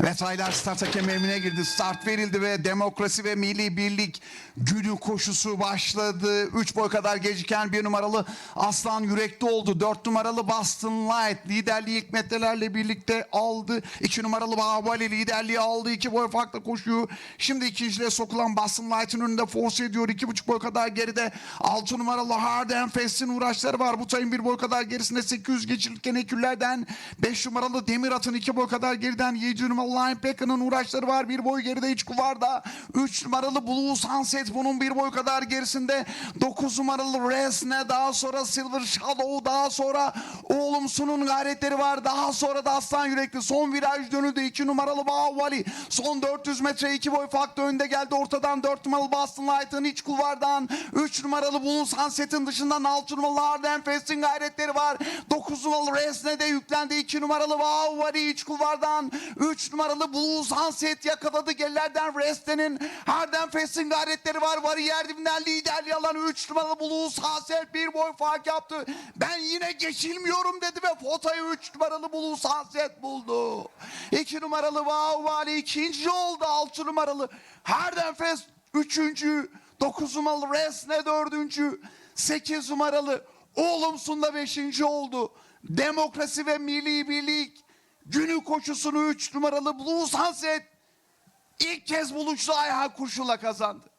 Evet aylar start hakem emrine girdi. Start verildi ve demokrasi ve milli birlik günü koşusu başladı. 3 boy kadar geciken bir numaralı Aslan yürekli oldu. 4 numaralı Boston Light liderliği ilk birlikte aldı. 2 numaralı Bahbali liderliği aldı. 2 boy farklı koşuyor. Şimdi ikinciliğe sokulan Boston Light'ın önünde force ediyor. 2,5 boy kadar geride 6 numaralı Hard and Fast'in uğraşları var. Bu tayın bir boy kadar gerisinde 800 geçilirken eküllerden 5 numaralı Demir At'ın 2 boy kadar geriden 7 numaralı Linebacker'ın uğraşları var. Bir boy geride iç kuvarda 3 numaralı Blue Sunset bunun bir boy kadar gerisinde 9 numaralı Resne daha sonra Silver Shadow daha sonra Oğlumsu'nun gayretleri var. Daha sonra da Aslan Yürekli son viraj dönüldü. 2 numaralı Bağvali son 400 metre 2 boy farklı önde geldi. Ortadan 4 numaralı Boston Light'ın iç kulvardan 3 numaralı Blue Sunset'in dışından 6 numaralı Arden Fest'in gayretleri var. 9 numaralı Resne de yüklendi. 2 numaralı Bağvali iç kulvardan 3 numaralı Blue Sunset yakaladı. Gerilerden Resne'nin Arden Fest'in gayretleri var. Bariyer dibinden liderliği alan 3 numaralı Blue Sunset bir boy fark yaptı. Ben yine geçilmiyorum dedi ve Fota'yı 3 numaralı Blue Sunset buldu. 2 numaralı Bağvali ikinci oldu. 6 numaralı Arden Fest üçüncü. 9 numaralı Resne dördüncü. 8 numaralı Oğlumsun'da beşinci oldu. Demokrasi ve Milli Birlik günü koşusunu 3 numaralı Blue Sunset ilk kez buluştu Ayhan Kurşun'la kazandı.